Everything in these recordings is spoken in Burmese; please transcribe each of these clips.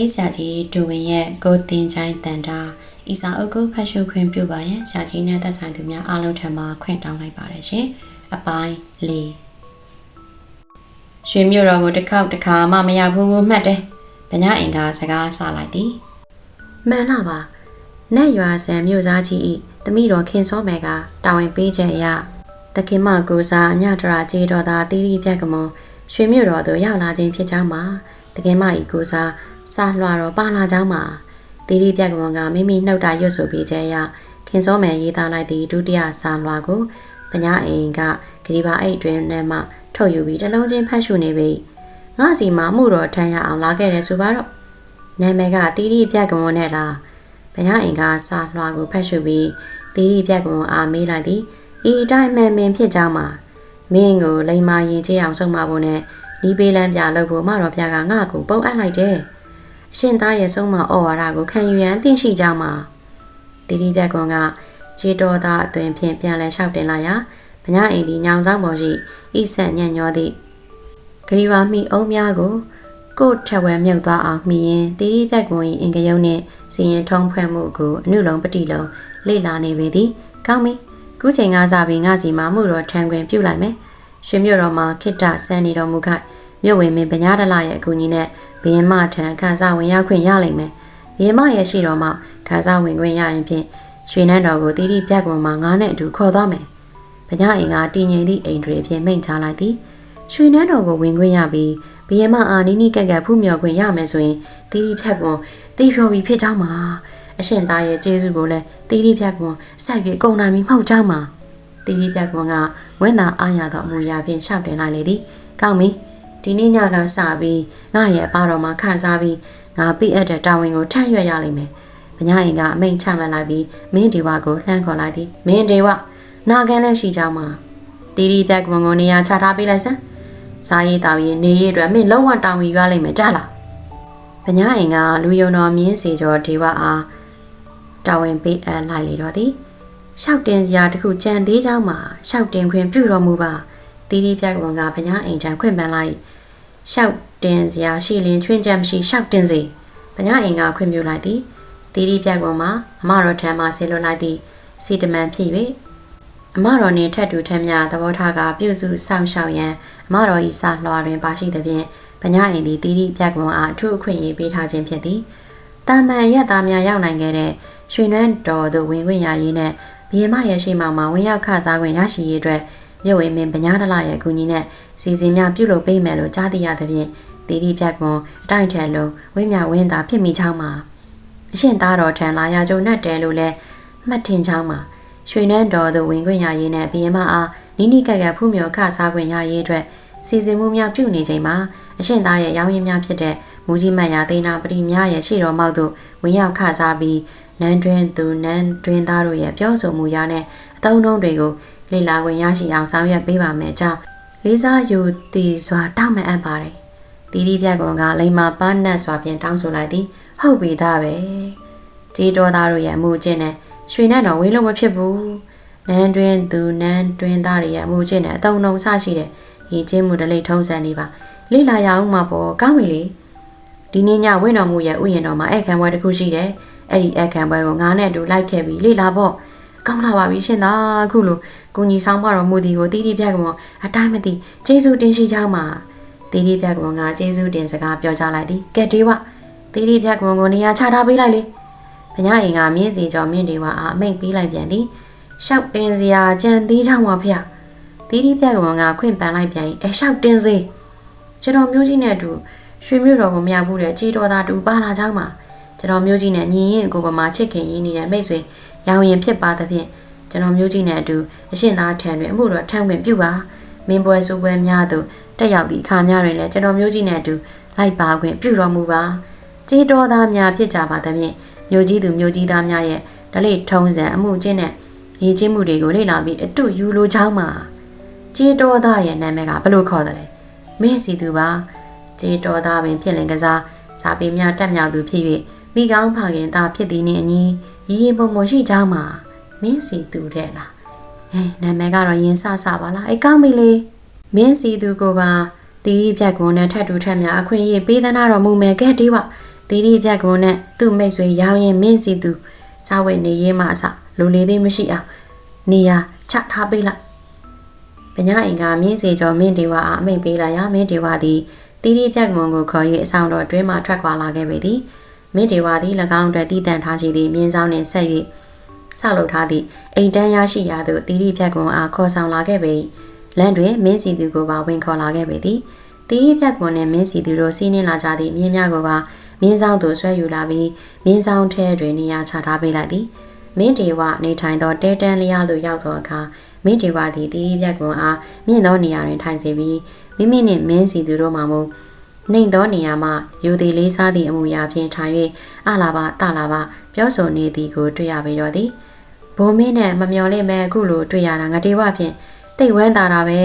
ရေးဆရာကြီးဒူဝင်ရဲ့ကိုတင်ချိုင်းတန်တာဤစာအုပ်ကိုဖတ်ရှုခွင့်ပြုပါရန်ဆရာကြီးနဲ့သက်ဆိုင်သူများအားလုံးထံမှခွင့်တောင်းလိုက်ပါတယ်ရှင်အပိုင်း၄ရွှေမြို့တော်ကိုတစ်ခေါက်တစ်ခါမှမရောက်ဘူးမှတ်တယ်ဗညာအင်ကစကားဆလိုက်သည်မှန်လားပါနတ်ရွာဆန်မြို့သားကြီးဤတမိတော်ခင်စောမယ်ကတာဝန်ပေးချက်အရတခင်မကိုစားအညတရာကြေတော်သာတီးတီးပြက်ကမွန်ရွှေမြို့တော်သို့ရောက်လာခြင်းဖြစ်ကြောင်းမှာတခင်မဤကိုစား စာလွှာတော်ပါလာကြောင်းမှာတီးတီးပြက်ကမွန်ကမိမိနှုတ်တာရွတ်ဆိုပေးချက်အရခင်စောမယ်ရေးသားလိုက်သည့်ဒုတိယစာလွှာကိုပညာအိမ်ကဂရီပါအိတ်တွင်နဲ့မှထုတ်ယူပြီးတစ်လုံးချင်းဖတ်ရှုနေပြီငါစီမှာမှုတော်ထမ်းရအောင်လာခဲ့တယ်ဆိုပါတော့နာမည်ကတီးတီးပြက်ကမွန်နဲ့လားပညာအိမ်ကစာလွှာကိုဖတ်ရှုပြီးတီးတီးပြက်ကမွန်အားမေးလိုက်သည်ဤအတိုင်းမှန်မင်ဖြစ်ကြောင်းမှာမင်းကိုလိမ္မာရင်ချေအောင်ဆုံးမဖို့နဲ့ဒီပေးလန်းပြလို့ဖို့မတော်ပြကငါ့ကိုပုံအပ်လိုက်တယ်အ ရှင်သားရဲ့ဆုံးမဩဝါဒကိုခံယူရန်အသင့်ရှိကြောင်းမှာတီတီပြက်ကွန်ကခြေတော်သားအသွင်ဖြင့်ပြန်လဲလျှောက်တင်လာရာဗညာအိမ်ဒီညောင်ဆောင်ပေါ်ရှိဣဆက်ညံ့ညောသည့်ဂရီဝါမိအုံးများကိုကို့ထက်ဝဲမြုပ်သွားအောင်မိရင်တီတီပြက်ကွန်၏အင်ကယုံနှင့်စီရင်ထုံးဖွဲ့မှုကိုအနုလုံးပတိလုံးလေ့လာနေပေသည်ကောင်းပြီခုချိန်ကစားပြီးငါစီမှာမှုတော်ထံခွင်ပြုတ်လိုက်မယ်ရွှေမြို့တော်မှာခိတ္တဆန်းနေတော်မူခိုက်မြို့ဝင်မင်းဗညာဒလရဲ့အကူအညီနဲ့ ဘယင်မထံခန်းစားဝင်ရောက်ခွင့်ရလိမ့်မယ်ဘယင်မရဲ့ရှိတော်မှာခန်းစားဝင်ခွင့်ရရင်ဖြင့်ရွှေနန်းတော်ကိုတီတီပြက်ကွန်မှာငါနဲ့အတူခေါ်သွားမယ်ဗညာအိမ်ကတည်ငြိမ်သည့်အိမ်တွေဖြင့်မိန့်ချလိုက်သည်ရွှေနန်းတော်ကိုဝင်ခွင့်ရပြီးဘယင်မအာနီးနီးကက်ကက်ဖူးမြော်ခွင့်ရမယ်ဆိုရင်တီတီဖြက်ကွန်တီဖြော်ပြီးဖြစ်ကြောင်းမှာအရှင်သားရဲ့ကျေးဇူးကိုလည်းတီတီဖြက်ကွန်ဆက်ပြီးကုန်နာမီမဟုတ်ကြောင်းမှာတီတီဖြက်ကွန်ကဝင်းသာအားရသောအမူအရာဖြင့်ရှောက်တင်လိုက်လေသည်ကောင်းပြီ ဒီနေ့ညကစပြီးငါရဲ့အပါတော်မှာခံစားပြီးငါပြည့်အပ်တဲ့တာဝန်ကိုထမ်းရွက်ရလိမ့်မယ်။ဗညာရင်ကအမိန်ချမှတ်လိုက်ပြီးမင်းဒီဝါကိုလှမ်းခေါ်လိုက်သည်။မင်းဒီဝနာကန်လည်းရှိကြောင်းမှာတီတီပြက်ကွန်ကိုနေရာချထားပေးလိုက်စမ်း။စားရေးတောင်ရင်နေရေးအတွက်မင်းလုံးဝတာဝန်ယူရလိမ့်မယ်ကြားလား။ဗညာရင်ကလူယုံတော်မြင်းစီကျော်ဒီဝါအားတာဝန်ပေးအပ်လိုက်လေတော့သည်။ရှောက်တင်စရာတခုကြံသေးကြောင်းမှာရှောက်တင်ခွင့်ပြုတော်မူပါ။တီတီပြက်ကွန်ကဗညာအိမ်ချမ်းခွင့်ပန်လိုက်။ ရှောက်တင်စရာရှိလင်ချွင်းချက်မရှိရှောက်တင်စေ။ဗညာအိမ်ကခွင့်ပြုလိုက်သည်။တီတီပြက်ကွန်မှာအမတော်ထံမှဆေလွတ်လိုက်သည်။စီတမန်ဖြစ်၍အမတော်နှင့်ထက်တူထက်မြသဘောထားကပြုစုစောင့်ရှောက်ရန်အမတော်၏စာလွှာတွင်ပါရှိသဖြင့်ဗညာအိမ်သည်တီတီပြက်ကွန်အားအထူးအခွင့်အရေးပေးထားခြင်းဖြစ်သည်။တာမန်ရက်သားများရောက်နိုင်ခဲ့တဲ့ရွှေနန်းတော်သို့ဝင်ခွင့်ရရေးနဲ့ဘီယမရဲ့ရှိမှမှာဝင်ရောက်ခစားခွင့်ရရှိရေးအတွက် မြို့ဝင်မင်းဗညာဒလရဲ့အကူအညီနဲ့စီစဉ်များပြုလုပ်ပေးမယ်လို့ကြားသိရသဖြင့်တီတီပြက်ကွန်အတိုင်းထန်လုံးဝင်းမြဝင်းသာဖြစ်မိချောင်းမှာအရှင်သားတော်ထံလာရကြုံနဲ့တဲလို့လဲမှတ်ထင်ချောင်းမှာရွှေနန်းတော်သို့ဝင်ခွင့်ရရေးနဲ့ဘီယမအားနိနိကက်ကက်ဖူးမြော်ခစားခွင့်ရရေးအတွက်စီစဉ်မှုများပြုနေချိန်မှာအရှင်သားရဲ့ရောင်းရင်းများဖြစ်တဲ့မူကြီးမတ်ရာသိန်းနာပရိများရဲ့ရှေ့တော်မောက်သို့ဝင်ရောက်ခစားပြီးနန်းတွင်သူနန်းတွင်သားတို့ရဲ့ပြောဆိုမှုရတဲ့အသုံးနှုန်းတွေကို လေ့လာခွင့်ရရှိအောင်ဆောင်ရွက်ပေးပါမယ်ကြောင်းလေးစားယူတည်စွာတောင်းပန်အပ်ပါတယ်။တီတီပြက်ကောင်ကလိမ္မာပန်းနတ်စွာဖြင့်တောင်းဆိုလိုက်သည်။ဟုတ်ပြီသားပဲ။ကြေးတော်သားတို့ရဲ့အမှုချင်းနဲ့ရွှေနဲ့တော့ဝေးလို့မဖြစ်ဘူး။နန်းတွင်သူနန်းတွင်သားတွေရဲ့အမှုချင်းနဲ့အတုံးလုံးဆရှိတဲ့ရေချင်းမှုတလိထုံးစံနေပါ။လေ့လာရအောင်မှာပေါ့ကောင်းပြီလေ။ဒီနေ့ညဝင့်တော်မူရဲ့ဥယျာဉ်တော်မှာအခမ်းပွဲတစ်ခုရှိတယ်။အဲ့ဒီအခမ်းပွဲကိုငါနဲ့အတူလိုက်ခဲ့ပြီးလေ့လာဖို့ကောင်းလာပါပြီရှင်သားအခုလို ကိုကြီးဆောင်မတော်မူသည်ကိုတီးတီးပြက်ကမောအတိုင်းမသိကျေးဇူးတင်ရှိကြောင်းမှာတီးတီးပြက်ကမောကကျေးဇူးတင်စကားပြောကြလိုက်သည်ကဲတေးဝတီးတီးပြက်ကမောကိုနေရာချထားပေးလိုက်လေဘညာအိမ်ကမြင်းစီကျော်မြင့်တေဝအားအမိတ်ပေးလိုက်ပြန်သည်ရှောက်တင်စရာကြံသေးကြောင်းပါဖေ။တီးတီးပြက်ကမောကခွင့်ပန်လိုက်ပြန်၏အဲရှောက်တင်စေကျွန်တော်မျိုးကြီးနဲ့အတူရွှေမြို့တော်ကိုမရောက်ဘူးတဲ့ကြေးတော်သားတူပါလာကြောင်းမှာကျွန်တော်မျိုးကြီးနဲ့ညီရင်ကိုပမာချစ်ခင်ရင်းနေတဲ့မိတ်ဆွေရောင်ရင်ဖြစ်ပါသဖြင့် ကျွန်တော်မျိုးကြီးနဲ့အတူအရှင်သားထံတွင်အမှုတော်ထမ်းဝင်ပြုပါမင်းပွဲစုပွဲများသို့တက်ရောက်သည့်အခါများတွင်လည်းကျွန်တော်မျိုးကြီးနဲ့အတူလိုက်ပါခွင့်ပြုတော်မူပါကြေးတော်သားများဖြစ်ကြပါသဖြင့်မျိုးကြီးသူမျိုးကြီးသားများရဲ့ဓလေ့ထုံးစံအမှုချင်းနဲ့ရည်ချင်းမှုတွေကိုလေ့လာပြီးအတူယူလိုချောင်းမှာကြေးတော်သားရဲ့နာမည်ကဘယ်လိုခေါ်တယ်လဲမင်းစီသူပါကြေးတော်သားပင်ဖြစ်လင်ကစားစာပေများတက်မြောက်သူဖြစ်၍မိကောင်းဖခင်သားဖြစ်သည်နှင့်အညီရီရီပုံပုံရှိကြောင်းမှာ မင်းစီသူတဲ့လားအဲနာမည်ကတော့ရင်ဆဆပါလားအဲကောင်းပြီလေမင်းစီသူကိုပါတီရီပြက်ကွန်နဲ့ထပ်တူထက်များအခွင့်အရေးပေးသနာတော်မူမယ်ကဲဒီဝတီတီပြက်ကုံနဲ့သူ့မိတ်ဆွေရောင်းရင်မင်းစီသူစားဝတ်နေရေးမှအစလူလေးသေးမရှိအောင်နေရာချထားပေးလိုက်ပညာအင်ကမြင်းစီကျော်မင်းဒီဝါအားအမိန်ပေးလာရမင်းဒီဝါသည်တီတီပြက်ကုံကိုခေါ်၍အဆောင်တော်တွင်းမှထွက်ခွာလာခဲ့ပေသည်မင်းဒီဝါသည်၎င်းတို့တည်တံ့ထားရှိသည့်မြင်းဆောင်နှင့်ဆက်၍ ဆောက်လုပ်ထားသည့်အိမ်တန်းရရှိရာသို့တီတီပြက်ကုံအားခေါ်ဆောင်လာခဲ့ပေလမ်းတွင်မင်းစီသူကိုပါဝင်ခေါ်လာခဲ့ပေသည်တီတီပြက်ကုံနှင့်မင်းစီသူတို့စီးနှင်းလာကြသည့်မြင်းများကိုပါမြင်းဆောင်သို့ဆွဲယူလာပြီးမြင်းဆောင်ထဲတွင်နေရာချထားပေးလိုက်သည်မင်းဒေဝနေထိုင်သောတဲတန်းလျားသို့ရောက်သောအခါမင်းဒေဝသည်တီးပြက်ကွန်အားမြင့်သောနေရာတွင်ထိုင်စေပြီးမိမိနှင့်မင်းစီသူတို့မှမူနှိမ်သောနေရာမှယူသည်လေးစားသည့်အမူအရာဖြင့်ထိုင်၍အလာပါတလာပါပြောဆိုနေသည်ကိုတွေ့ရပေတော့သည် ဘုံမင်းနဲ့မမျော်လင့်မဲ့အခုလိုတွေ့ရတာငတေဝဖြင့်တိတ်ဝမ်းသာတာပဲ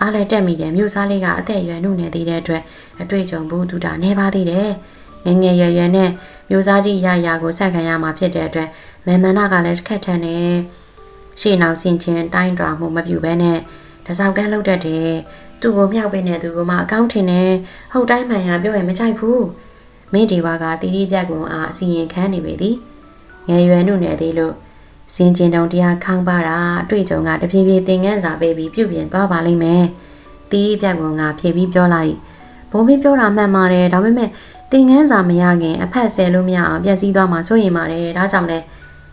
အားလည်းတက်မိတယ်မြို့စားလေးကအသက်အရွယ်နှုတ်နေသေးတဲ့အတွက်အတွေ့အကြုံဘူးတူတာနေပါသေးတယ်ငငယ်ရွယ်ရွယ်နဲ့မျိုးစားကြီးရရကိုဆက်ခံရမှာဖြစ်တဲ့အတွက်မန်မနာကလည်းခက်ထန်နေရှေ့နောက်ဆင်ချင်းတိုင်းတွာမှုမပြူဘဲနဲ့တစောက်ကန်းလောက်တတ်တယ်သူ့ကိုမြောက်ပေးနေသူကမှအကောင့်ထင်နေဟုတ်တိုင်းမှန်ရပြောရင်မကြိုက်ဘူးမင်းဒီဝါကတီတီပြက်ကွန်အားအစီရင်ခန်းနေပေသည်ငယ်ရွယ်နှုတ်နေသေးလို့ စင်ကျင်တုံတရားခေါင်းပါတာအတွေ့အကြုံကတဖြည်းဖြည်းသင်ငန်းစာပေးပြီးပြုပြင်သွားပါလိမ့်မယ်တီတီပြက်ကွန်ကဖြေပြီးပြောလိုက်ဘုံမင်းပြောတာမှန်ပါတယ်ဒါပေမဲ့သင်ငန်းစာမရခင်အဖက်ဆယ်လို့မရအောင်ပြည့်စည်သွားမှာစိုးရင်ပါတယ်ဒါကြောင့်လဲ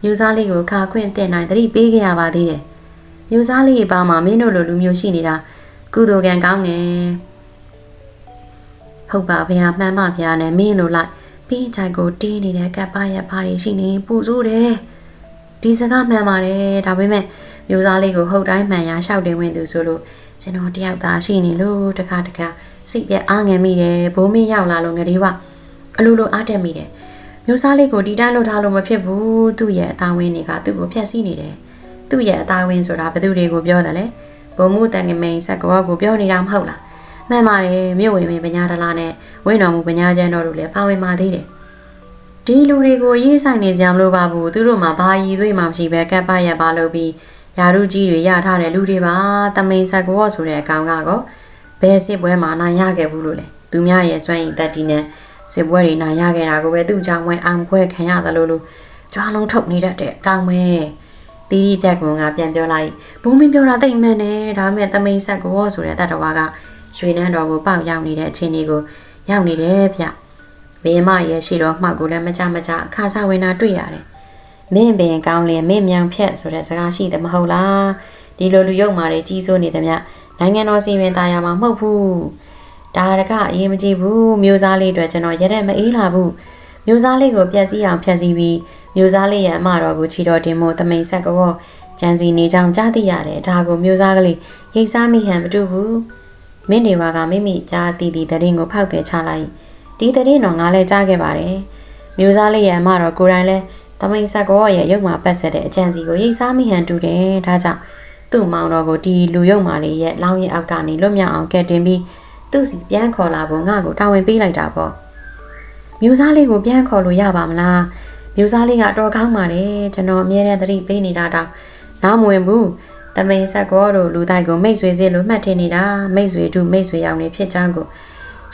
မျိုးစားလေးကိုခါခွင့်တင်နိုင်တတိပေးခဲ့ရပါသေးတယ်မျိုးစားလေးပါမှာမင်းတို့လိုလူမျိုးရှိနေတာကုသိုလ်ကံကောင်းနေဟုတ်ပါဗျာမှန်ပါဗျာနဲ့မင်းလိုလိုက်ပြီးချိုင်ကိုတင်းနေတဲ့ကပ်ပါရပါတွေရှိနေပူဆိုးတယ် ဒီစကားမှန်ပါတယ်ဒါပေမဲ့မျိုးစားလေးကိုဟုတ်တိုင်းမှန်ရရှောက်တင်ဝင်သူဆိုလို့ကျွန်တော်တယောက်သားရှိနေလို့တခါတခါစိတ်ပြက်အားငယ်မိတယ်ဘိုးမင်းရောက်လာလို့ငရေဝအလိုလိုအားတက်မိတယ်မျိုးစားလေးကိုဒီတိုင်းလှုပ်ထားလို့မဖြစ်ဘူးသူ့ရဲ့အသားဝင်းတွေကသူ့ကိုဖျက်ဆီးနေတယ်သူ့ရဲ့အသားဝင်းဆိုတာဘယ်သူတွေကိုပြောတယ်လဲဘုံမှုတန်ကမိန်ဆက်ကောကိုပြောနေတာမဟုတ်လားမှန်ပါတယ်မြို့ဝင်မင်းပညာဒလာနဲ့ဝင်းတော်မူပညာကျမ်းတော်တို့လည်းပါဝင်ပါသေးတယ် ဒီလူတွေကိုရေးဆိုင်နေကြမလို့ပါဘူးသူတို့မှာဘာရည်သွေးမှမရှိပဲကပ်ပရက်ပါလို့ပြီးယာရုကြီးတွေရထားတဲ့လူတွေပါတမိန်ဆက်ကောဆိုတဲ့အကောင်ကတော့ဘယ်စစ်ပွဲမှာနိုင်ရခဲ့ဘူးလို့လဲသူများရဲ့စွမ်းရည်တက်တီနဲ့စစ်ပွဲတွေနိုင်ရခဲ့တာကိုပဲသူ့ကြောင့်ဝဲအောင်ဖွဲခံရသလိုလိုကြွားလုံးထုတ်နေတတ်တဲ့အကောင်ပဲတီးတီးပြက်ကွန်ကပြန်ပြောလိုက်ဘုံမင်းပြောတာတိတ်မှန်တယ်ဒါပေမဲ့တမိန်ဆက်ကောဆိုတဲ့တတဝါကရွှေနန်းတော်ကိုပေါက်ရောက်နေတဲ့အခြေအနေကိုရောက်နေတယ်ဗျ မင်းမရဲ့ရှိတော်မှောက်ကိုလည်းမကြမကြအခါစားဝင်တာတွေ့ရတယ်မင်းပင်ကောင်းလင်မင်းမြောင်ဖြက်ဆိုတဲ့စကားရှိတယ်မဟုတ်လားဒီလိုလူယုံမာတွေကြီးစိုးနေသမျှနိုင်ငံတော်စီရင်သားရမှာမဟုတ်ဘူးဒါတကအရေးမကြီးဘူးမျိုးစားလေးအတွက်ကျွန်တော်ရက်တဲ့မအေးလာဘူးမျိုးစားလေးကိုပြက်စီးအောင်ဖြက်စီးပြီးမျိုးစားလေးရဲ့အမတော်ကိုချီတော်တင်မို့တမိန်ဆက်ကောကြံစီနေကြောင်ကြားသိရတယ်ဒါကိုမျိုးစားကလေးရိတ်စားမိဟန်မတူဘူးမင်းနေဝါကမိမိကြားတည်တည်တရင်ကိုဖောက်တယ်ချလိုက် ဒီတရင်တော့ငါလည်းကြားခဲ့ပါတယ်မျိုးစားလေးရဲ့အမတော်ကိုယ်တိုင်လဲတမိန်ဆက်ကောရဲ့ရုပ်မှာပတ်ဆက်တဲ့အကြံစီကိုရိတ်စားမိဟန်တူတယ်ဒါကြောင့်သူ့မောင်တော်ကိုဒီလူယုံမာလေးရဲ့လောင်းရင်အောက်ကနေလွတ်မြောက်အောင်ကဲတင်ပြီးသူ့စီပြန်ခေါ်လာဖို့ငါ့ကိုတာဝန်ပေးလိုက်တာပေါ့မျိုးစားလေးကိုပြန်ခေါ်လို့ရပါမလားမျိုးစားလေးကအတော်ကောင်းပါတယ်ကျွန်တော်အမြဲတမ်းသတိပေးနေတာတော့နားမဝင်ဘူးတမိန်ဆက်ကောတို့လူတိုက်ကိုမိတ်ဆွေစေလို့မှတ်ထင်နေတာမိတ်ဆွေတို့မိတ်ဆွေရောင်နေဖြစ်ချမ်းကို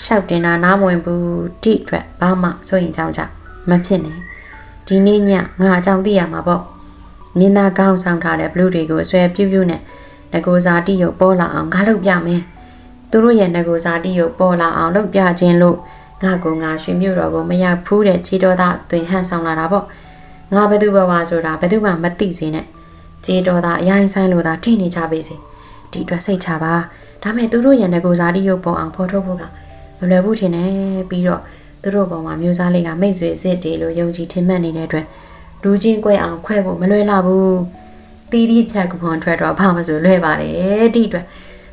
ရှောက်တင်တာနားမဝင်ဘူးတိအတွက်ဘာမှစိုးရင်ကြောင်းကြမဖြစ်နဲ့ဒီနေ့ညငါအကြောင်းသိရမှာပေါ့မြင်းသားကောင်းဆောင်ထားတဲ့ဘလူးတွေကိုအဆွဲပြူးပြူးနဲ့ငကိုစာတိရုပ်ပေါ်လာအောင်ငါလုပ်ပြမယ်သူတို့ရဲ့ငကိုစာတိရုပ်ပေါ်လာအောင်လုပ်ပြခြင်းလို့ငါကငါရွှေမြို့တော်ကိုမရဖူးတဲ့ခြေတော်သားတွင်ဟန်ဆောင်လာတာပေါ့ငါဘသူဘဝဆိုတာဘသူမှမသိစေနဲ့ခြေတော်သားအရင်ဆိုင်လို့သာထိနေကြပါစေဒီအတွက်စိတ်ချပါဒါမဲ့သူတို့ရဲ့ငကိုစာတိရုပ်ပေါ်အောင်ဖော်ထုတ်ဖို့က မလွယ်ဘူးထင်တယ်ပြီးတော့သူတို့ပေါ်မှာမျိုးစားလေးကမိတ်ဆွေအစ်စ်တွေလို့ယုံကြည်ထင်မှတ်နေတဲ့အတွက်လူချင်းကွဲအောင်ခွဲဖို့မလွယ်လာဘူးတီးတီးဖြတ်ကပွန်ထွက်တော့ဘာမှဆိုလွယ်ပါတယ်ဒီအတွက်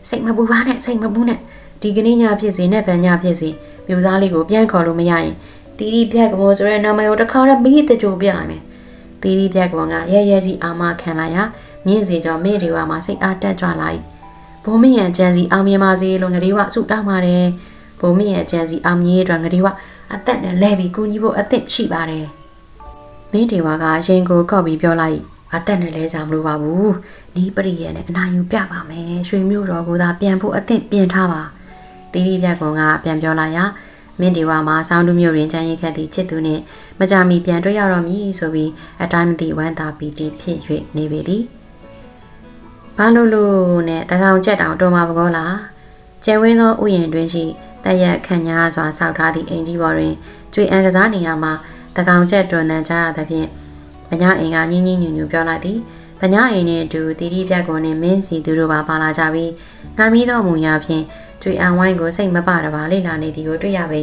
စိတ်မပူပါနဲ့စိတ်မပူနဲ့ဒီကနေ့ညဖြစ်စီနဲ့ဗန်ညဖြစ်စီမျိုးစားလေးကိုပြန်ခေါ်လို့မရရင်တီးတီးဖြတ်ကပွန်ဆိုတဲ့နာမည်ကိုတစ်ခါတော့မိတကြိုပြလိုက်မယ်တီးတီးဖြတ်ကပွန်ကရဲရဲကြီးအာမခံလာရမြင့်စီကြောင့်မင်းတွေကမှစိတ်အားတက်ကြွလာ၏ဘုံမင်းရဲ့အကြံစီအောင်မြင်ပါစေလို့ငရေဝဆုတောင်းပါတယ် ဘုံမင်းရဲ့အကြံစီအောင်မြင်ရေးအတွက်ငရေဝအသက်နဲ့လဲပြီးကူညီဖို့အသင့်ရှိပါတယ်မင်းဒေဝကရင်ကိုကော့ပြီးပြောလိုက်အသက်နဲ့လဲစားမလို့ပါဘူးနီးပရိယေနဲ့အနာယူပြပါမယ်ရွှေမျိုးတော်ကိုသာပြန်ဖို့အသင့်ပြင်ထားပါတီးတီးပြက်ကောင်ကပြန်ပြောလိုက်ရမင်းဒီဝါမှာဆောင်းတူမျိုးရင်းချမ်းရင်ခက်သည့်ချစ်သူနှင့်မကြမီပြန်တွေ့ရတော့မည်ဆိုပြီးအတိုင်းမသိဝမ်းသာပီတိဖြစ်၍နေပေသည်ဘာလို့လို့နဲ့တကောင်ချက်တောင်တော်မှာပကောလားကျဲဝင်းသောဥယျာဉ်တွင်ရှိ တရက်ခန့်ညားစွာဆောက်ထားသည့်အိမ်ကြီးပေါ်တွင်ကျွေအံကစားနေရမှာတကောင်ချက်တွင်တန်ကြရသဖြင့်ဗညာအိမ်ကညင်းညင်းညူညူပြောလိုက်သည်ဗညာအိမ်နှင့်အတူတီတီပြက်ကွန်နှင့်မင်းစီသူတို့ပါပါလာကြပြီးငါမီးသောမူရာဖြင့်ကျွေအံဝိုင်းကိုစိတ်မပတပါလေ့လာနေသည်ကိုတွေ့ရပေ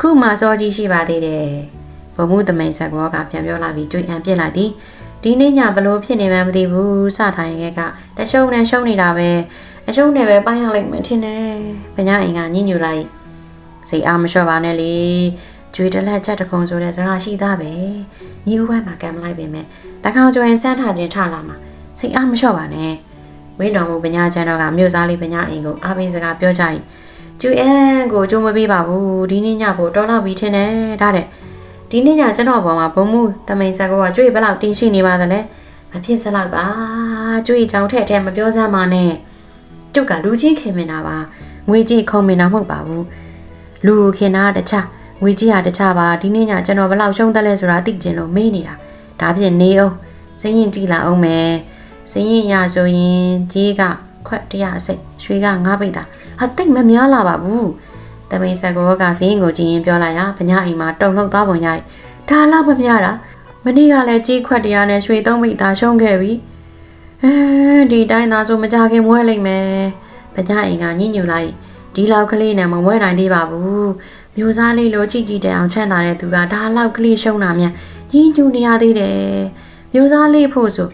ခုမှစောကြီးရှိပါသေးတယ်ဗမှုသမိန်ဆက်ကောကပြန်ပြောလာပြီးကျွေအံပြစ်လိုက်သည်ဒီနေ့ညဘလို့ဖြစ်နေမှမသိဘူးစထိုင်ခဲ့ကတရှုံနဲ့ရှုံနေတာပဲ အရှုံနဲ့ပဲပိုင်းရလိုက်မှထင်တယ်ဗညာအိမ်ကညှညူလိုက်စိတ်အားမလျှော့ပါနဲ့လေကျွေတလက်ချက်တကုံဆိုတဲ့စကားရှိသားပဲညီဦးပိုင်းမှာကံမလိုက်ပေမဲ့တကောင်ကျော်ရင်စမ်းထခြင်းထလာမှာစိတ်အားမလျှော့ပါနဲ့ဝင်းတော်မူပညာချမ်းတော်ကမြို့သားလေးပညာအိမ်ကိုအားပေးစကားပြောကြရင်ကျွေအန်ကိုကြုံမပေးပါဘူးဒီနေ့ညကိုတော်လောက်ပြီးထင်တယ်ဒါတဲ့ဒီနေ့ညကျွန်တော်ပေါ်မှာဘုံမှုတမိန်ဆက်ကောကကျွေဘယ်လောက်တင်းရှိနေပါသလဲမဖြစ်စလောက်ပါကျွေကြောင်ထက်ထဲမပြောစမ်းပါနဲ့ ကျုပ်ကလူချင်းခင်မင်တာပါငွေကြီးခုံမင်တာမဟုတ်ပါဘူးလူခင်တာတခြားငွေကြီးဟာတခြားပါဒီနေ့ညကျွန်တော်ဘယ်လောက်ရှုံးတက်လဲဆိုတာသိကျင်လို့မေးနေတာဒါဖြင့်နေအောင်စရင်ကြည့်လာအောင်မယ်စရင်ရဆိုရင်ကြီးကခွက်100အစိတ်ရွှေက9ပိတ်တာဟာတိတ်မများလာပါဘူးတမိန်ဆက်ကောကစရင်ကိုကြည့်ရင်ပြောလိုက်ရဗညာအိမ်မှာတုံလှုပ်သွားပုံရိုက်ဒါလောက်မများတာမနေ့ကလည်းကြီးခွက်100နဲ့ရွှေ3ပိတ်သားရှုံးခဲ့ပြီအဲ ဒီတိုင်းသားဆိုမကြခင်မွဲလိုက်မယ်ဗညာအိမ်ကညှိညူလိုက်ဒီလောက်ကလေးနဲ့မမွဲနိုင်သေးပါဘူးမျိုးစားလေးလိုကြည့်ကြည့်တဲ့အောင်ချမ်းသာတဲ့သူကဒါလောက်ကလေးရှုံးတာမြန်ကြီးကျူနေရသေးတယ်မျိုးစားလေးဖို့ဆို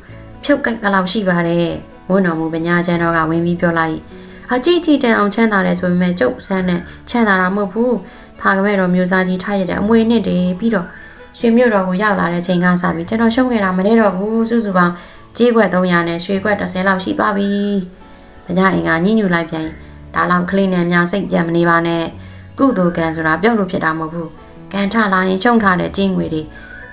ဖြုတ်ကြိုက်တလောက်ရှိပါတယ်ဝန်းတော်မူပညာချမ်းတော်ကဝင်ပြီးပြောလိုက်အကြည့်ကြည့်တဲ့အောင်ချမ်းသာတယ်ဆိုပေမဲ့ကျုပ်ဆန်းနဲ့ချမ်းသာတာမဟုတ်ဘူးဖာကမဲ့တော်မျိုးစားကြီးထားရတဲ့အမွေနှစ်တည်းပြီးတော့ရွှေမြို့တော်ကိုရောက်လာတဲ့ချိန်ကစပြီးကျွန်တော်ရှုံးခဲ့တာမနေတော့ဘူးစုစုပေါင်း ကြီးခွက်300နဲ့ရွှေခွက်30လောက်ရှိသွားပြီပညာအိမ်ကညှဉ်းညူလိုက်ပြန်ဒါလောက်ကလေးနဲ့များစိတ်ပြန်မနေပါနဲ့ကုသိုလ်ကံဆိုတာပြောလို့ဖြစ်တာမဟုတ်ဘူးကံထလာရင်ရှုံထားတဲ့ကြီးငွေတွေ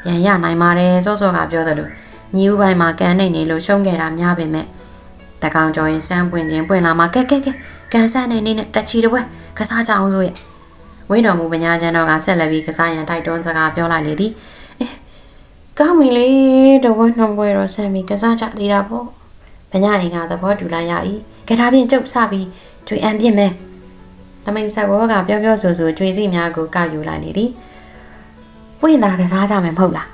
ပြန်ရနိုင်ပါတယ်စောစောကပြောသလိုညီဦးပိုင်းမှာကန်နေနေလို့ရှုံးခဲ့တာများပေမဲ့တကောင်ကျော်ရင်စမ်းပွင့်ခြင်းပွင့်လာမှကဲကဲကဲကန်ဆန်းနေနေနဲ့တချီတပွဲကစားကြအောင်ဆိုရဲ့ဝင်းတော်မူပညာချမ်းတော်ကဆက်လက်ပြီးကစားရန်တိုက်တွန်းစကားပြောလိုက်လေသည်အဲ ကောင်းပြီလေတဝနှုံပွဲတော့ဆမ်းပြီးကစားကြသေးတာပေါ့ပညာအိမ်ကသဘောတူလိုက်ရ၏ကဲဒါဖြင့်ကျုပ်စပြီးကျွေအံပြစ်မယ်တမိန်ဆက်ဘောကပြောပြောဆိုဆိုကျွေစီများကိုကောက်ယူလိုက်လေသည်ပွင့်တာကစားကြမယ်မဟုတ်လား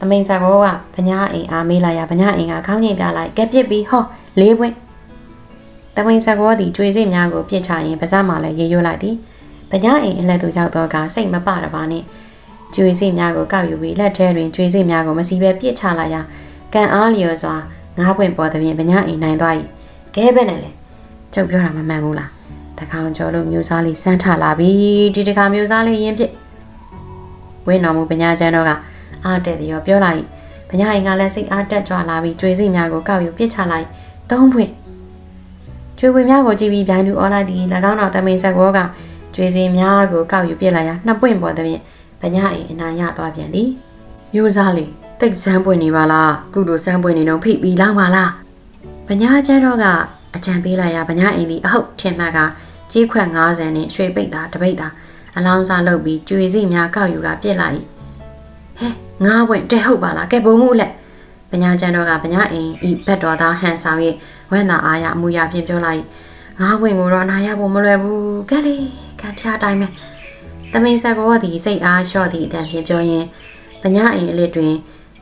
တမိန်ဆက်ဘောကဗညာအိမ်အားမေးလိုက်ရဗညာအိမ်ကခေါင်းငိမ်ပြလိုက်ကဲပြစ်ပြီးဟောလေးပွင့်တမိန်ဆက်ဘောသည်ကျွေစီများကိုပြစ်ချရင်ပါးစပ်မှလည်းရေရွတ်လိုက်သည်ဗညာအိမ်အလက်သို့ရောက်တော့ကစိတ်မပတပါနှင့် ကျွေစီများကိုကောက်ယူပြီးလက်ထဲတွင်ကျွေစီများကိုမစီပဲပြစ်ချလိုက်ရာကံအားလျော်စွာငါးပွင့်ပေါ်သည်ဖြင့်ဗညာအိမ်နိုင်သွား၏ကဲပဲနဲ့လေကျုပ်ပြောတာမမှန်ဘူးလားတကောင်ကျော်လို့မျိုးစားလေးစမ်းထလာပြီဒီတခါမျိုးစားလေးရင်းဖြစ်ဝင်းတော်မူပညာကျမ်းတော်ကအားတဲ့ရောပြောလိုက်ပညာရင်ကလည်းစိတ်အားတက်ကြွလာပြီးကျွေးစိတ်များကိုကောက်ယူပြစ်ချလိုက်သုံးဖွင့်ကျွေးဝင်များကိုကြည့်ပြီးဗျိုင်းလူអော်လိုက်သည်၎င်းတော်တမိန်ဆက်ကောကကျွေးစိတ်များကိုကောက်ယူပြစ်လိုက်ရာနှစ်ပွင့်ပေါ်သည်ဖြင့် ပညာရင်အနာရသွားပြန်သည်မျိုးစားလေးတိတ်စမ်းပွင့်နေပါလားကုလိုစမ်းပွင့်နေတော့ဖိပြီးလောက်ပါလားပညာကျမ်းတော်ကအကြံပေးလိုက်ရာပညာအိမ်သည်အဟုတ်ထင်မှတ်ကကြီးခွက်90နဲ့ရွှေပိတ်သားတပိတ်သားအလောင်းစားလုပ်ပြီးကျွေစီများကောက်ယူကပြစ်လိုက်ဟဲငါးဝင်တဲ့ဟုတ်ပါလားကဲဘုံမှုလက်ပညာကျန်တော်ကပညာအိမ်ဤဘက်တော်သားဟန်ဆောင်၍ဝမ်းသာအားရအမှုရဖြင့်ပြောလိုက်ငါးဝင်ကိုတော့နာရဖို့မလွယ်ဘူးကဲလေခံထတိုင်းပဲ တမိန်ဆက်ကောသည်စိတ်အားလျှော့သည့်အတန်ဖြင့်ပြောရင်းပညာအိမ်အလစ်တွင်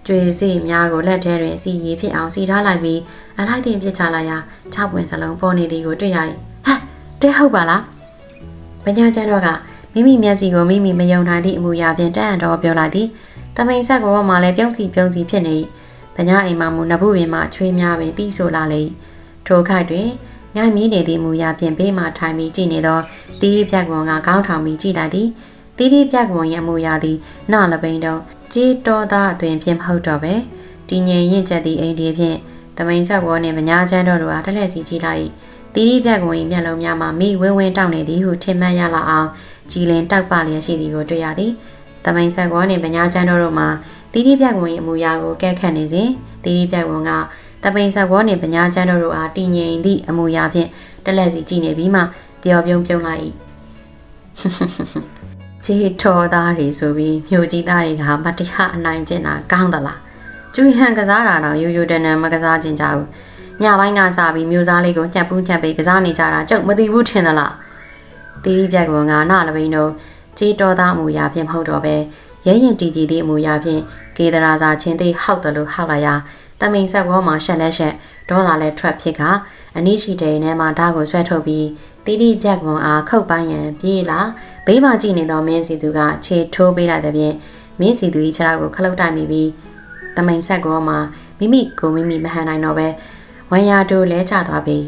ကျွေစီများကိုလက်ထဲတွင်စီရီဖြစ်အောင်စီထားလိုက်ပြီးအလိုက်တင်ပြစ်ချလိုက်ရာ၆ပွင့်စလုံးပေါ်နေသည်ကိုတွေ့ရ၏ဟဲ့တဲဟုတ်ပါလားပညာကျန်တော့ကမိမိမျက်စိကိုမိမိမယုံနိုင်သည့်အမူအရာဖြင့်တန်အံ့တော်ပြောလိုက်သည်တမိန်ဆက်ကောမှလည်းပြုံးစီပြုံးစီဖြစ်နေ၏ပညာအိမ်မှမူနဘူးပင်မှချွေးများပင်တီးဆိုလာလေ၏ထိုခိုက်တွင် ညမီးနေသည့်အမူအရာဖြင့်ဘေးမှထိုင်ပြီးကြည့်နေသောတီးရီပြက်ကွန်ကကောင်းထောင်ပြီးကြည့်လိုက်သည်တီးရီပြက်ကွန်ရဲ့အမူအရာသည်နလပိန်တော့ကြေးတော်သားအတွင်ဖြင့်မဟုတ်တော့ပဲတည်ငြိမ်ရင့်ကျက်သည့်အိမ်ဒီဖြင့်တမိန်ဆက်ကောနှင့်မညာချမ်းတော်တို့အားတလက်စီကြည့်လိုက်၏တီရီပြက်ကွန်၏မျက်လုံးများမှာမိဝင်းဝင်းတောက်နေသည်ဟုထင်မှတ်ရလာအောင်ကြည်လင်တောက်ပလျက်ရှိသည်ကိုတွေ့ရသည်။တမိန်ဆက်ကောနှင့်ပညာချမ်းတို့တို့မှာတီရီပြက်ကွန်၏အမူအရာကိုကဲခတ်နေစဉ်တီရီပြက်ကွန်က တမိန်ဆက်ကောနှင့်ပညာချမ်းတို့တို့အားတည်ငြိမ်သည့်အမူအရာဖြင့်တက်လက်စီကြည့်နေပြီးမှတယောပြုံပြုံလိုက်၏ခြေထော်သားတွေဆိုပြီးမြို့ကြီးသားတွေကမတရားအနိုင်ကျင့်တာကောင်းသလားကျွေးဟန်ကစားတာတော့ရိုးရိုးတန်းတန်းမကစားကျင်ကြဘူးညပိုင်းကစားပြီးမျိုးသားလေးကိုညှက်ပူးညှက်ပေးကစားနေကြတာကျုပ်မသိဘူးထင်သလားတီးပြက်ကကနာလပိန်တို့ခြေတော်သားအမူအရာဖြင့်မဟုတ်တော့ပဲရဲရင်တီကြီးသည့်အမူအရာဖြင့်ကေဒရာစာချင်းသိဟောက်တယ်လို့ဟောက်လာရာ တမိန်ဆက်ကောမှာရှက်လက်ရှက်ဒေါ်လာလဲထွက်ဖြစ်ကအနည်းရှိတဲ့နေမှာဓာတ်ကိုဆွဲထုတ်ပြီးတီးတီးပြက်ကွန်အားခုတ်ပိုင်းရန်ပြေးလာဘေးမှာကြည့်နေသောမင်းစီသူကခြေထိုးပေးလိုက်တဲ့ဖြင့်မင်းစီသူ၏ခြေထောက်ကိုခလုတ်တိုက်မိပြီးတမိန်ဆက်ကောမှာမိမိကိုမိမိမဟန်နိုင်တော့ပဲဝမ်ယာတိုလဲကျသွားပြီး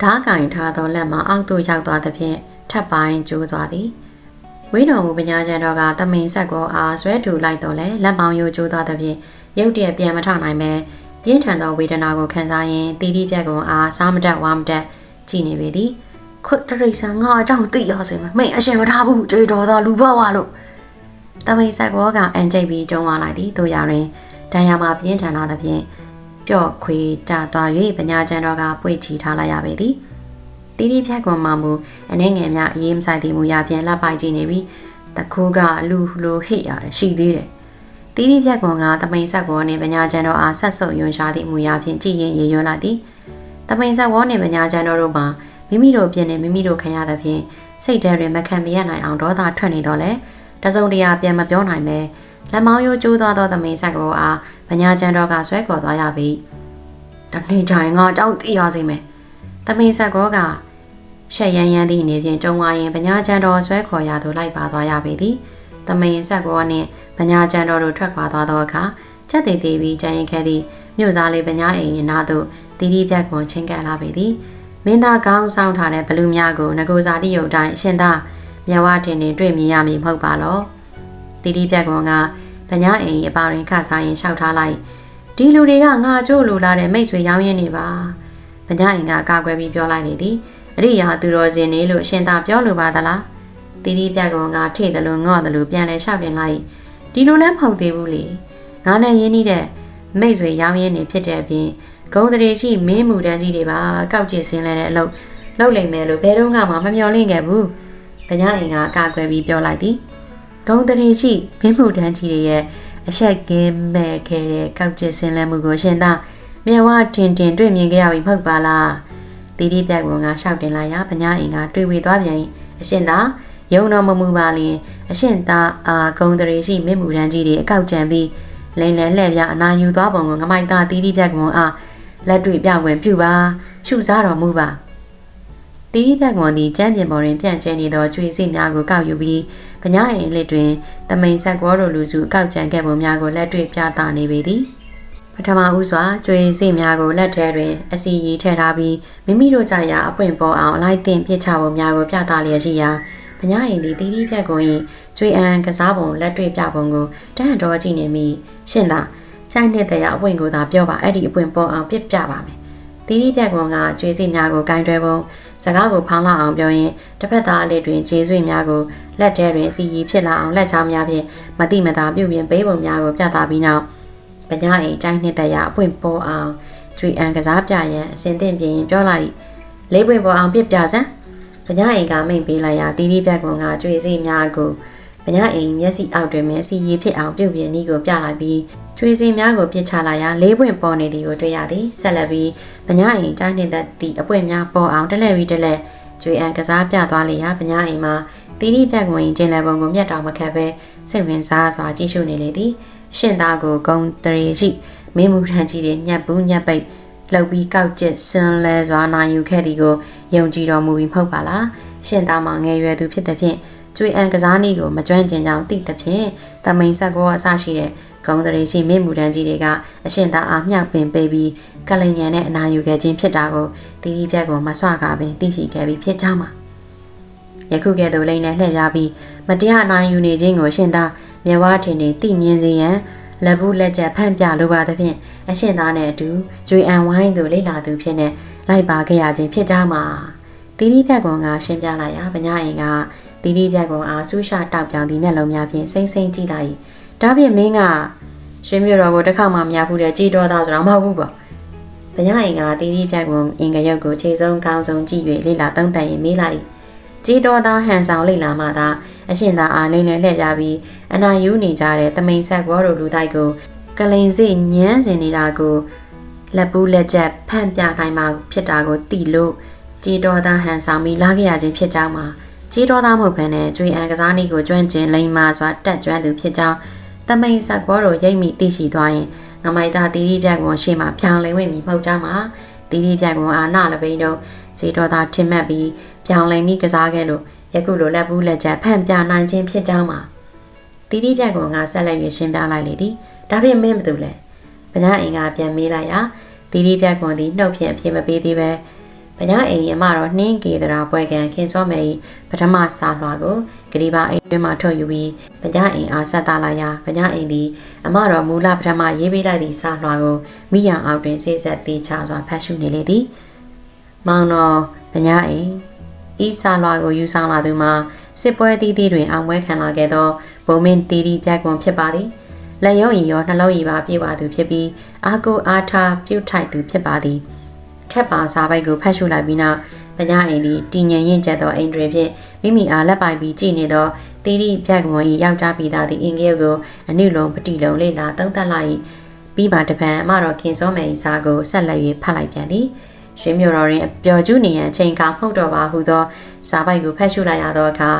ဓားကင်ထားသောလက်မှာအောက်သို့ရောက်သွားသဖြင့်ထပ်ပိုင်းကျိုးသွားသည်ဝိတော်မူပညာကျန်တော်ကတမိန်ဆက်ကောအားဆွဲထူလိုက်တော့လဲလက်ပေါင်းရိုးကျိုးသွားသဖြင့်ရုတ်တရက်ပြန်မထနိုင်ပဲ ပြင်းထန်သောဝေဒနာကိုခံစားရင်းတီတီပြက်ကောင်အားစားမတက်ဝါမတက်ကြည်နေပေသည်ခွတ်တရိษံငါအကြောင်းသိရစေမယ်မိတ်အရှင်မထားဘူးကြေတော်သာလူဘဝလို့တမိန်ဆက်ကောကအန်ကျိတ်ပြီးကျုံသွားလိုက်သည်တို့ရရင်တန်ရမှာပြင်းထန်လာသဖြင့်ပျော့ခွေတသွား၍ပညာကျန်တော်ကပွေချီထားလိုက်ရပေသည်တီတီဖြတ်ကွန်မှမူအနေငယ်များအေးမဆိုင်သည်မူရဖြင့်လက်ပိုက်ကြည့်နေပြီးတခိုးကလူလိုဟိရတယ်ရှိသေးတယ် တီတီဖြတ်ကွန်ကတမိန်ဆက်ကောနှင့်ပညာကျန်တော်အားဆက်ဆုပ်ယွန်ရှာသည့်မူရဖြင့်ကြည်ရင်ရေရွလာသည်တမိန်ဆက်ကောနှင့်ပညာကျန်တော်တို့မှာမိမိတို့ပြင်နေမိမိတို့ခံရသဖြင့်စိတ်ထဲတွင်မခံမရနိုင်အောင်ဒေါသထွက်နေတော့လေတစုံတရာပြန်မပြောနိုင်ပဲလက်မောင်းရိုးကျိုးသွားသောတမိန်ဆက်ကောအားပညာကျန်တော်ကဆွဲခေါ်သွားရပြီတနေ့တိုင်းငါအကြောင်းသိရစေမယ်တမိန်ဆက်ကောကရှက်ရန်ရန်သည့်အနေဖြင့်ကြုံဝါရင်ပညာကျန်တော်ဆွဲခေါ်ရသူလိုက်ပါသွားရပေသည်တမိန်ဆက်ကောနှင့် ပညာကျန်တော်တို့ထွက်ခွာသွားသောအခါချက်သေးသေးပြီးကြံရင်ခဲ့သည့်မြို့သားလေးပညာအိမ်ရင်နာသို့တီတီပြတ်ကွန်ချင်းကပ်လာပေသည်မင်းသားကောင်းဆောင်ထားတဲ့ဘလူးများကိုငကိုစာတိရုပ်တိုင်းအရှင်သာမြဝတင်တွင်တွေ့မြင်ရမည်မဟုတ်ပါလောတီတီပြတ်ကွန်ကပညာအိမ်အပါရင်ခစားရင်လျှောက်ထားလိုက်ဒီလူတွေကငါကြို့လိုလာတဲ့မိတ်ဆွေရောင်းရင်းနေပါပညာအိမ်ကကာကွယ်ပြီးပြောလိုက်နေသည်အရိယာသူတော်စင်နေလို့ရှင်သာပြောလိုပါသလားတီတီပြတ်ကွန်ကထိတ်တယ်လို့ငေါ့တယ်လို့ပြန်လဲလျှောက်တင်လိုက် ဒီလိုလည်းမဟုတ်သေးဘူးလေငါနဲ့ရင်းနှီးတဲ့မိတ်ဆွေရောင်းရင်းနေဖြစ်တဲ့အပြင်ဂုံတရေရှိမင်းမူတန်းကြီးတွေပါကောက်ကျစ်ဆင်းလဲတဲ့အလုပ်လုပ်လိမ့်မယ်လို့ဘယ်တော့မှမမျှော်လင့်ခဲ့ဘူးပညာအိမ်ကအကာအကွယ်ပြီးပြောလိုက်သည်ဂုံတရေရှိမင်းမူတန်းကြီးတွေရဲ့အဆက်ကင်းမဲ့ခဲ့တဲ့ကောက်ကျစ်ဆင်းလဲမှုကိုရှင်သာမြဝတင်တင်တွေ့မြင်ခဲ့ရပြီမဟုတ်ပါလားတီတီပြိုင်ကရှောက်တင်လာရပညာအိမ်ကတွေ့ဝေသွားပြန်အရှင်သာယုံတော်မမူပါလျင် အရှင်သာအာဂုံတရေရှိမင်းမူတန်းကြီးတွေအကောက်ကြံပြီးလိန်လဲလှဲ့ပြအနာယူသွားပုံကိုငမိုက်သားတီးတီးပြက်ကွန်အားလက်တွေ့ပြဝင်ပြုပါရှုစားတော်မူပါတီးတီးပြက်ကွန်သည်ကျမ်းပြင်ပေါ်တွင်ပြန့်ကျဲနေသောကျွေးစိများကိုကောက်ယူပြီးပညာအိမ်လက်တွင်တမိန်ဆက်ကောတို့လူစုအကောက်ကြံခဲ့ပုံများကိုလက်တွေ့ပြသနေပေသည်ပထမဦးစွာကျွေးစိများကိုလက်ထဲတွင် အစီရီထည့်ထားပြီးမိမိတို့ကြရာအပွင့်ပေါ်အောင်အလိုက်တင်ပြစ်ချပုံများကိုပြသလျက်ရှိရာ ပညာရင်ဒီတီးတီးဖြတ်ကုန်ရင်ကျွေအန်ကစားပုံလက်တွေ့ပြပုံကိုတန်းတော်ကြည့်နေမိရှင်းသာကြိုက်တဲ့တဲ့အပွင့်ကိုသာပြောပါအဲ့ဒီအပွင့်ပေါ်အောင်ပြစ်ပြပါမယ်တီးတီးဖြတ်ကုန်ကကျွေးစိများကိုဂိုင်းတွဲပုံစကားကိုဖောင်းလာအောင်ပြောရင်တစ်ဖက်သားအလေးတွင်ခြေဆွေများကိုလက်ထဲတွင်စီရီဖြစ်လာအောင်လက်ချောင်းများဖြင့်မတိမတာပြုပြင်ပေးပုံများကိုပြသပြီးနောက်ပညာအိမ်ကြိုက်နှစ်တဲ့အပွင့်ပေါ်အောင်ကျွေအန်ကစားပြရန်အစဉ်သင့်ပြင်ပြောလိုက်လေးပွင့်ပေါ်အောင်ပြစ်ပြစမ်း ပညာအိမ်ကမိန်ပေးလိုက်ရာတီးတီးပြက်ကွန်ကကြွေစီများကိုပညာအိမ်မျက်စိအောက်တွင်မျက်စိရည်ဖြစ်အောင်ပြုတ်ပြင်းဤကိုပြလိုက်ပြီးကျွေစီများကိုပြစ်ချလိုက်ရာလေးပွင့်ပေါ်နေသည်ကိုတွေ့ရသည်ဆက်လက်ပြီးပညာအိမ်တိုင်းနေတဲ့သည့်အပွင့်များပေါ်အောင်တက်လက်ပြီးတက်လက်ကျွေအန်ကစားပြသွားလေရာပညာအိမ်မှာတီးတီးပြက်ကွန်ကျင်းလည်ပုံကိုမျက်တောင်မခတ်ပဲစိတ်ဝင်စားစွာကြည့်ရှုနေလေသည်အရှင်သားကိုဂုံတရေရှိမင်းမူထန်ကြီးတွေညက်ဘူးညက်ပိတ် လှုပ်ပြီးကောက်ကျစ်ဆင်းလဲစွာနာယူခဲ့သည်ကိုယုံကြည်တော်မူပြီးမဟုတ်ပါလားရှင်သားမငယ်ရွယ်သူဖြစ်တဲ့ဖြင့်ကျွေအံကစားနည်းကိုမကျွမ်းကျင်ကြောင်းသိတဲ့ဖြင့်တမိန်ဆက်ကောအစရှိတဲ့ဂုံတရေရှိမိမှုတန်းကြီးတွေကအရှင်သားအားမြှောက်ပင်ပေးပြီးကလင်ညံနဲ့အနာယူခဲ့ခြင်းဖြစ်တာကိုတီတီပြက်ကိုမဆွကားပင်သိရှိခဲ့ပြီးဖြစ်ကြောင်းပါယခုကဲ့သို့လိမ့်နဲ့လှည့်ပြပြီးမတရားအနာယူနေခြင်းကိုရှင်သားမြဝထင်နေသိမြင်စေရန် လက်ဘူးလက်ချက်ဖန့်ပြလိုပါသဖြင့်အရှင်သားနဲ့အတူကျွေအံဝိုင်းသူလိလာသူဖြစ်နေလိုက်ပါခဲ့ရခြင်းဖြစ်ကြမှာတီတီဖြတ်ကွန်ကရှင်းပြလိုက်ရာပညာရင်ကတီတီဖြတ်ကွန်အားဆူးရှာတောက်ပြောင်သည့်မျက်လုံးများဖြင့်စိမ့်စိမ့်ကြည့်လိုက်ဒါဖြင့်မင်းကရှင်မြို့တော်ကိုတစ်ခါမှမရဘူးတဲ့ကြည်တော်သားဆိုတော့မဟုတ်ဘူးပေါ့ပညာရင်ကတီတီဖြတ်ကွန်အင်္ဂရုတ်ကိုခြေဆုံးကောင်းဆုံးကြည့်၍လိလာသုံးတန်ရင်မေးလိုက်ကြည်တော်သားဟန်ဆောင်လိလာမှသာ အရှင်သာအားလိမ့်လည်လှည့်ပြပြီးအနာယူနေကြတဲ့တမိန်ဆက်ကောတို့လူတိုက်ကိုကလိန်စိညမ်းစင်နေတာကိုလက်ပူးလက်ချက်ဖန့်ပြနိုင်မှာဖြစ်တာကိုတီလို့ကြေတော်သားဟန်ဆောင်ပြီးလာခဲ့ရခြင်းဖြစ်ကြောင်းမှာကြေတော်သားမဟုတ်ဘဲနဲ့ကျွေအန်ကစားနည်းကိုကျွမ်းကျင်လိမ္မာစွာတက်ကျွမ်းသူဖြစ်ကြောင်းတမိန်ဆက်ကောတို့ရိပ်မိသိရှိသွားရင်ငမိုက်သားတီရီပြက်ကွန်ရှေ့မှာဖြောင်လိမ့်ဝင်ပြီးမဟုတ်ကြောင်းမှာတီရီပြက်ကွန်အာနာလပိန်တို့ကြေတော်သားထင်မှတ်ပြီးဖြောင်လိမ့်ပြီးကစားခဲ့လို့ ယခုလိုလက်ပူးလက်ချက်ဖန့်ပြနိုင်ခြင်းဖြစ်ကြောင်းမှာတီရီပြက်ကွန်ကဆက်လက်၍ရှင်းပြလိုက်လေသည်ဒါဖြင့်မင်းဘာလုပ်လဲဗညာအင်ကပြန်မေးလိုက်ရာတီရီပြက်ကွန်သည်နှုတ်ဖြင့်အပြစ်မပေးသေးပဲဗညာအိမ်ရမတော့နှင်းကေတရာပွဲကန်ခင်စောမယ်ပထမစာလွှာကိုဂရီပါအိမ်တွင်မှထုတ်ယူပြီးဗညာအိမ်အားဆက်သားလိုက်ရာဗညာအိမ်သည်အမတော်မူလပထမရေးပေးလိုက်သည့်စာလွှာကိုမိရန်အောက်တွင်ဆေးဆက်သေးချစွာဖတ်ရှုနေလေသည်မောင်တော်ဗညာအိမ် ဤစာလွှာကိုယူဆောင်လာသူမှာစစ်ပွဲတီးတီးတွင်အောင်ပွဲခံလာခဲ့သောဘုံမင်းတီတီပြက်ကွန်ဖြစ်ပါသည်လက်ရုံးရီရောနှလုံးရီပါပြေပါသူဖြစ်ပြီးအာကိုအားထားပြုတ်ထိုက်သူဖြစ်ပါသည်ထက်ပါစာပိုက်ကိုဖတ်ရှုလိုက်ပြီးနောက်ပညာအိမ်သည်တည်ငြိမ်ရင့်ကျက်သောအိမ်တွင်ဖြင့်မိမိအားလက်ပိုက်ပြီးကြည်နေသောတီတီပြက်ကွန်၏ယောက်ျားပြီးသားသည့်အင်္ဂလိပ်ကိုအနုလုံးပတိလုံးလေးလာသုံးသပ်လိုက်ပြီးပါတပံအမတော်ခင်စောမယ်၏စာကိုဆက်လက်၍ဖတ်လိုက်ပြန်သည် ရွှေမြို့တော်တွင်ပျော်ကျူးနေရန်အချိန်ကမှုတ်တော်ပါဟုသောစာပိုက်ကိုဖတ်ရှုလိုက်ရသောအခါ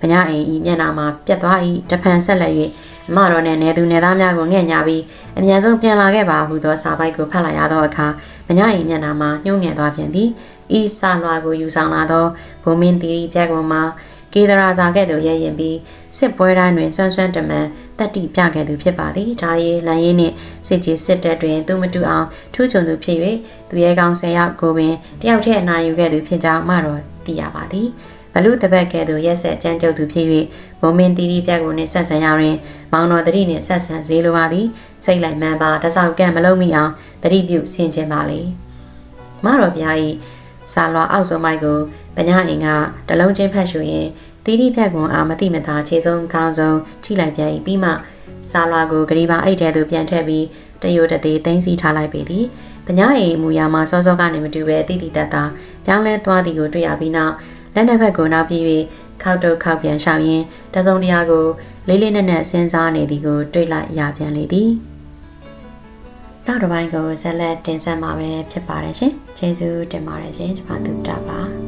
ပညာအိမ်ဤမျက်နှာမှာပြတ်သွား၏တပံဆက်လက်၍အမတော်နဲ့နေသူနေသားများကိုငှက်ညာပြီးအမြန်ဆုံးပြန်လာခဲ့ပါဟုသောစာပိုက်ကိုဖတ်လိုက်ရသောအခါမညာ၏မျက်နှာမှာညှိုးငယ်သွားပြန်သည်ဤစာလွှာကိုယူဆောင်လာသောဘုံမင်းတီပြက်ကွန်မှာကေဒရာဇာကဲ့သို့ရဲရင်ပြီးစစ်ပွဲတိုင်းတွင်ဆွမ်းဆွမ်းတမန် တက်တိပြခဲ့သူဖြစ်ပါသည်ဒါရီလန်ရင်းနှင့်စစ်ကြီးစစ်တပ်တွင်သူမတူအောင်ထူးချွန်သူဖြစ်၍သူရဲကောင်းဆယ်ယောက်ကိုပင်တယောက်တည်းအနာယူခဲ့သူဖြစ်ကြောင်းမှတော့သိရပါသည်ဘလူတပတ်ကဲ့သို့ရက်ဆက်ကြမ်းကြုတ်သူဖြစ်၍ဘုံမင်းတီတီပြက်ကိုနှင့်ဆက်ဆံရတွင်မောင်တော်တတိနှင့်ဆက်ဆံစေလိုပါသည်စိတ်လိုက်မှန်ပါတဆောက်ကံမလုံးမိအောင်တတိပြုဆင်ခြင်ပါလေမတော်ပြား၏စာလွာအောက်ဆုံးမိုက်ကိုပညာအင်ကတလုံးချင်းဖတ်ရှုရင် တီတီဖြတ်ကွန်အာမတိမသာခြေဆုံးခေါင်းဆုံးထိလိုက်ပြန်ပြီးပြီးမှစာလွာကိုဂရီပါအိတ်ထဲသို့ပြန်ထည့်ပြီးတရိုတသေးသိမ်းစီထားလိုက်ပေသည်ပညာအိမ်မူရမှာစောစောကနေမတူပဲတိတိတတ်တာပြောင်းလဲသွားသည်ကိုတွေ့ရပြီးနောက်လက်နှစ်ဖက်ကိုနောက်ပြေးပြီးခောက်တုတ်ခောက်ပြန်ရှောင်ရင်းတစုံတရာကိုလေးလေးနက်နက်စဉ်းစားနေသည်ကိုတွေ့လိုက်ရပြန်လေသည်နောက်တစ်ပိုင်းကိုဇက်လက်တင်ဆက်မှာပဲဖြစ်ပါတယ်ရှင်ကျေးဇူးတင်ပါတယ်ရှင်ကျွန်မတို့တာပါ